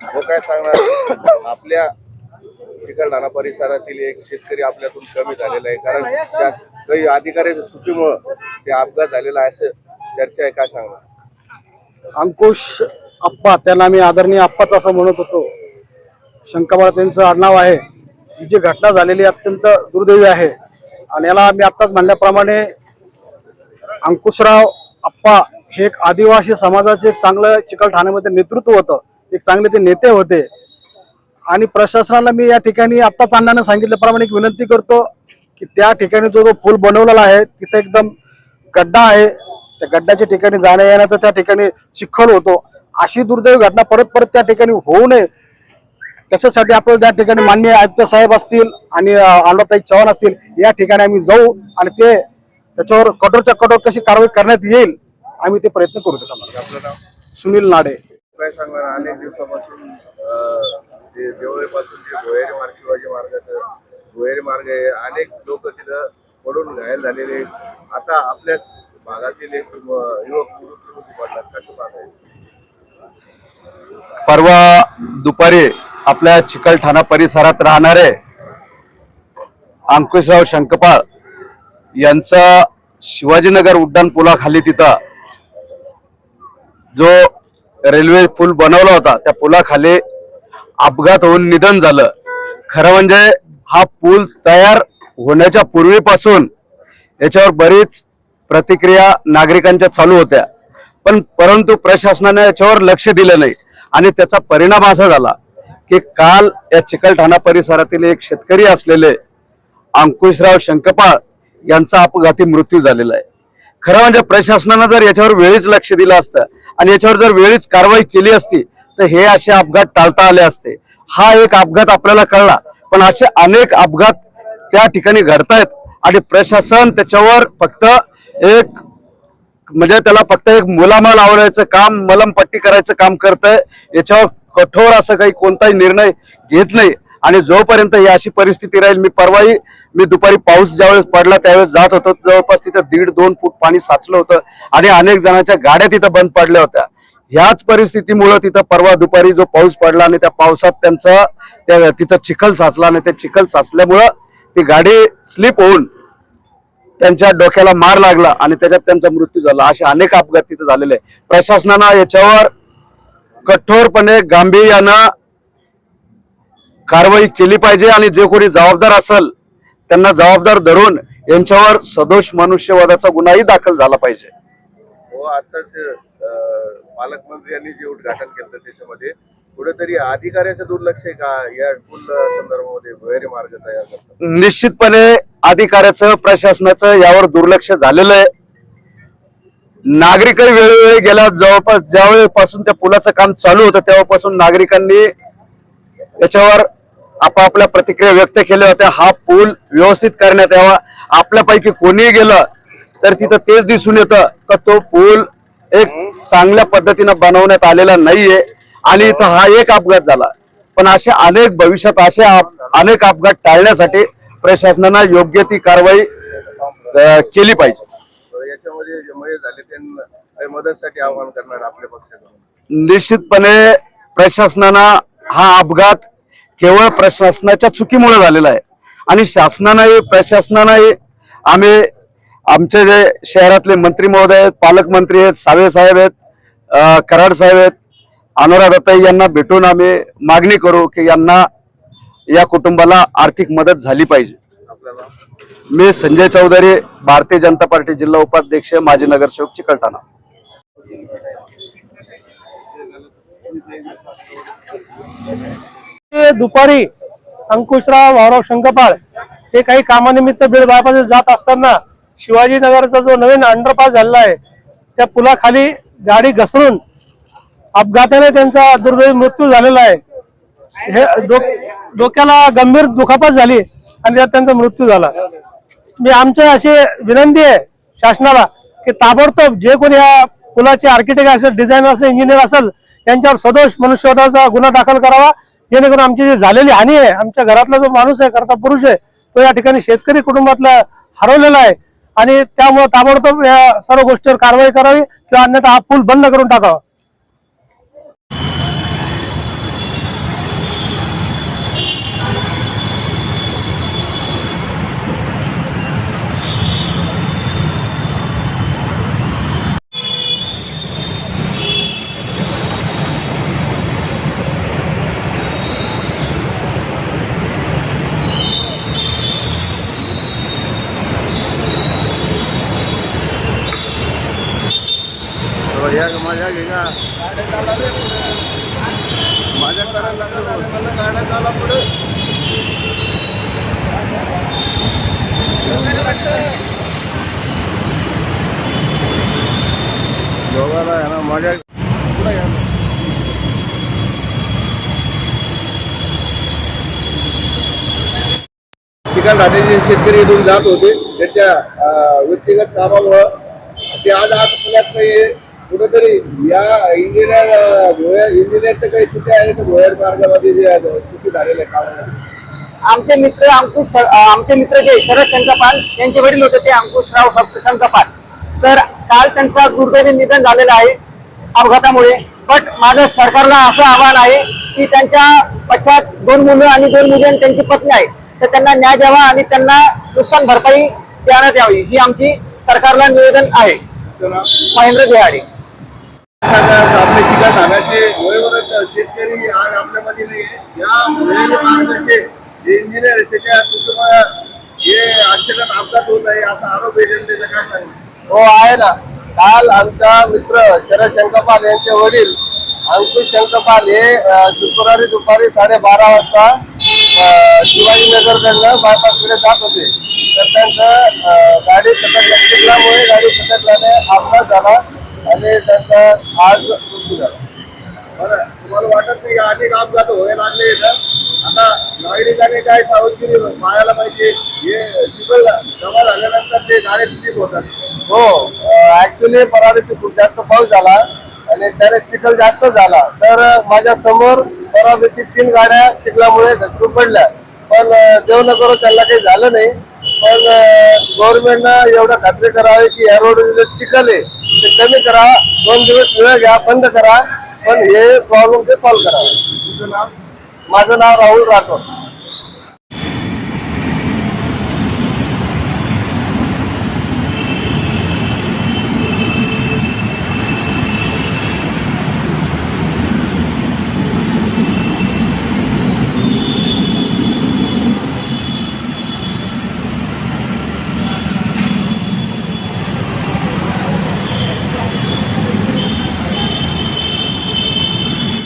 व काय सांगणार? आपल्या चिकलठाणा परिसरातील एक शेतकरी आपल्यातून कमी झालेला आहे. कारण त्या काही अधिकाऱ्याच्या चुकीमुळं ते अपघात झालेला आहे असं चर्चा आहे. काय सांगणार? अंकुश आप्पा त्यांना मी आदरणीय आप्पाच असं म्हणत होतो. शंकाबाळ त्यांचं आडनाव आहे. ही जी घटना झालेली अत्यंत दुर्दैवी आहे. आणि याला मी आत्ताच म्हणल्याप्रमाणे अंकुशराव आप्पा हे एक आदिवासी समाजाचे एक चांगलं चिकलठाण्यामध्ये नेतृत्व होतं. एक चांगले ते नेते होते. आणि प्रशासनाला मी या ठिकाणी आत्ताच अण्णाने सांगितल्याप्रमाणे एक विनंती करतो की त्या ठिकाणी जो जो पूल बनवलेला आहे तिथे एकदम गड्डा आहे. त्या गड्ड्याच्या ठिकाणी जाण्या येण्याचा त्या ठिकाणी चिखल होतो. अशी दुर्दैवी घटना परत परत त्या ठिकाणी होऊ नये. त्याच्यासाठी आपल्याला त्या ठिकाणी माननीय आयुक्त साहेब असतील आणि अनुराताई चव्हाण असतील या ठिकाणी आम्ही जाऊ आणि ते त्याच्यावर कठोरच्या कठोर कशी कारवाई करण्यात येईल आम्ही ते प्रयत्न करू त्याच्यामध्ये. आपलं नाव? सुनील नाडे. काय सांगणार अनेक दिवसापासून जे देवळीपासून जे भुयारी मार्ग शिवाजी मार्गाचं भुयारी मार्ग आहे अनेक लोक तिथं पडून घायल झालेले. आता आपल्याच भागातील एक युवक मृत्यूमुखी पडला कसं पाहताय परवा दुपारी आपल्या चिकलठाणा परिसरात राहणारे अंकुशराव शंकपाळ यांचा शिवाजीनगर उड्डाण पुलाखाली तिथं जो रेल्वे पूल बनवला होता. त्या पुलाखाली अपघात होऊन निधन झालं. खरं म्हणजे हा पूल तयार होण्याच्या पूर्वीपासून याच्यावर बरीच प्रतिक्रिया नागरिकांच्या चालू होत्या. पण परंतु प्रशासनाने याच्यावर लक्ष दिलं नाही. आणि त्याचा परिणाम असा झाला की काल या चिकलठाणा परिसरातील एक शेतकरी असलेले अंकुशराव शंकपाळ यांचा अपघाती मृत्यू झालेला आहे. खरं म्हणजे प्रशासनानं जर याच्यावर वेळीच लक्ष दिलं असतं आणि याच्यावर जर वेळीच कारवाई केली असती तर हे असे अपघात टाळता आले असते. हा एक अपघात आपल्याला कळला पण असे अनेक अपघात त्या ठिकाणी घडतायत आणि प्रशासन त्याच्यावर फक्त एक म्हणजे त्याला फक्त एक मुलामाल आवडायचं काम मलमपट्टी करायचं काम करतंय. याच्यावर कठोर असं काही कोणताही निर्णय घेत नाही. आणि जोपर्यंत ही अशी परिस्थिती राहील मी परवाही मी दुपारी पाऊस ज्यावेळेस पडला त्यावेळेस जात होतो. जवळपास तिथं दीड दोन फूट पाणी साचलं होतं आणि अनेक जणांच्या गाड्या तिथं बंद पडल्या होत्या. ह्याच परिस्थितीमुळं तिथं परवा दुपारी जो पाऊस पडला आणि त्या पावसात त्यांचं त्या तिथं चिखल साचला आणि त्या चिखल साचल्यामुळं ती गाडी स्लिप होऊन त्यांच्या डोक्याला मार लागला आणि त्याच्यात त्यांचा मृत्यू झाला. असे अनेक अपघात तिथे झालेले आहे. प्रशासनानं याच्यावर कठोरपणे गांभीर्यानं कारवाई केली पाहिजे आणि जे कोणी जबाबदार असेल त्यांना जबाबदार धरून यांच्यावर सदोष मनुष्यवादाचा गुन्हाही दाखल झाला पाहिजे. हो आताच अं, पालकमंत्री यांनी जे उद्घाटन केलं त्याच्यामध्ये कुठेतरी अधिकाऱ्याचं दुर्लक्ष आहे का? या पूल संदर्भामध्ये भुयारी मार्ग तयार करतात. निश्चितपणे अधिकाऱ्याचं प्रशासनाचं यावर दुर्लक्ष झालेलं आहे. नागरिकही वेळोवेळी गेल्या जवळपास ज्यावेळेपासून त्या पुलाचं काम चालू होतं तेव्हापासून नागरिकांनी याच्यावर आपापल्या प्रतिक्रिया व्यक्त केल्या होत्या. हा पूल व्यवस्थित करण्यात यावा. आपल्यापैकी कोणीही गेलं तर तिथं तेच दिसून येतं का तो पूल एक चांगल्या पद्धतीनं बनवण्यात आलेला नाहीये. आणि इथं हा एक अपघात झाला. पण असे अनेक भविष्यात असे अनेक अपघात टाळण्यासाठी प्रशासनानं योग्य ती कारवाई केली पाहिजे. याच्यामध्ये मदतसाठी आवाहन करणार आपल्या पक्षाकडून. निश्चितपने प्रशासनानं हा अपघात केवळ प्रशासनाच्या चुकीमुळे झालेला आहे. आणि शासनानंही प्रशासनानंही आम्ही आमचे जे शहरातले मंत्री महोदय आहेत पालकमंत्री आहेत सावे साहेब आहेत कराड साहेब आहेत अनुराधाताई यांना भेटून आम्ही मागणी करू की यांना या कुटुंबाला आर्थिक मदत झाली पाहिजे. मी संजय चौधरी भारतीय जनता पार्टी जिल्हा उपाध्यक्ष माजी नगरसेवक चिकलठाणा. ते दुपारी अंकुशराव भाऊराव शंकपाळ हे काही कामानिमित्त बीड बायपास जात असताना शिवाजीनगरचा जो नवीन अंडरपास झालेला आहे त्या पुलाखाली गाडी घसरून अपघाताने त्यांचा दुर्दैवी मृत्यू झालेला आहे. हे डो- डोक्याला गंभीर दुखापत झाली आणि त्यात त्यांचा मृत्यू झाला. मी आमच्या अशी विनंती आहे शासनाला की ताबडतोब जे कोणी या पुलाचे आर्किटेक्ट असेल डिझायनर असेल इंजिनियर असेल यांच्यावर सदोष मनुष्यवधाचा गुन्हा दाखल करावा. जेणेकरून आमची जी झालेली हानी आहे आमच्या घरातला जो माणूस आहे करता पुरुष आहे तो या ठिकाणी शेतकरी कुटुंबातला हरवलेला आहे. आणि त्यामुळे ताबडतोब या सर्व गोष्टीवर कारवाई करावी किंवा अन्यथा हा पूल बंद करून टाकावा. दोघाला आहे ना मजा पुढे घ्या चिकन राहण्याचे शेतकरी इथून जात होते त्याच्या व्यक्तिगत कामामुळं ते आज आज पुण्यात नाही कुठेतरी या इंजिनियर भोयर इंजिनियरचं काही चुकी आहे का भोयर मार्गामध्ये जे चुकी झालेल्या कामामध्ये. आमचे मित्र अंकुश आमचे मित्र जे शरद शंकपाल यांचे वडील होते ते अंकुशराव शं- शंकपाल तर काल त्यांचा दुर्दैवी निधन झालेलं आहे अपघातामुळे. बट माझं सरकारला असं आव्हान आहे की त्यांच्या पश्चात दोन मुलं आणि दोन मुली आणि त्यांची पत्नी आहे तर त्यांना न्याय द्यावा आणि त्यांना नुकसान भरपाई देण्यात यावी. ही आमची सरकारला निवेदन आहे. महेंद्र बिहारी. आपले चिकन धाब्याचे भोयवरच शेतकरी आज आपल्यामध्ये नाही या भोयर मार्गाचे जे इंजिनियर त्याच्या कुटुंब हे ऍक्सिडेंट अपघात होत आहे असा आरोप आहे जनतेचा. काय सांगितलं हो आहे ना. काल आमचा मित्र शरद शंकपाल यांचे वडील अंकुश शंकरपाल हे शुक्रवारी दुपारी साडेबारा वाजता शिवाजीनगरकडनं बायपासकडे जात होते. तर त्यांचं गाडी सतत चिखलामुळे गाडी सततल्याने अपघात झाला आणि त्यांचा आज मृत्यू झाला बरं तुम्हाला वाटत नाही का अनेक अपघात व्हायला लागले इथं? आता नागरिकांनी काय सावधगिरी पाहायला पाहिजे हे चिखल जमा झाल्यानंतर ते गाड्या स्लिप होतात. हो ऍक्च्युली पराडीशी खूप जास्त पाऊस झाला आणि त्याने चिखल जास्त झाला. तर माझ्यासमोर पराडीची तीन गाड्या चिखलामुळे घसरून पडल्या. पण देव न करो त्यांना काही झालं नाही. पण गव्हर्नमेंटनं एवढं खात्री करावी की या रोड चिखल आहे कमी करा दोन दिवस वेळ घ्या बंद करा पण हे प्रॉब्लेम ते सॉल्व्ह करा. माझं नाव राहुल राठोड.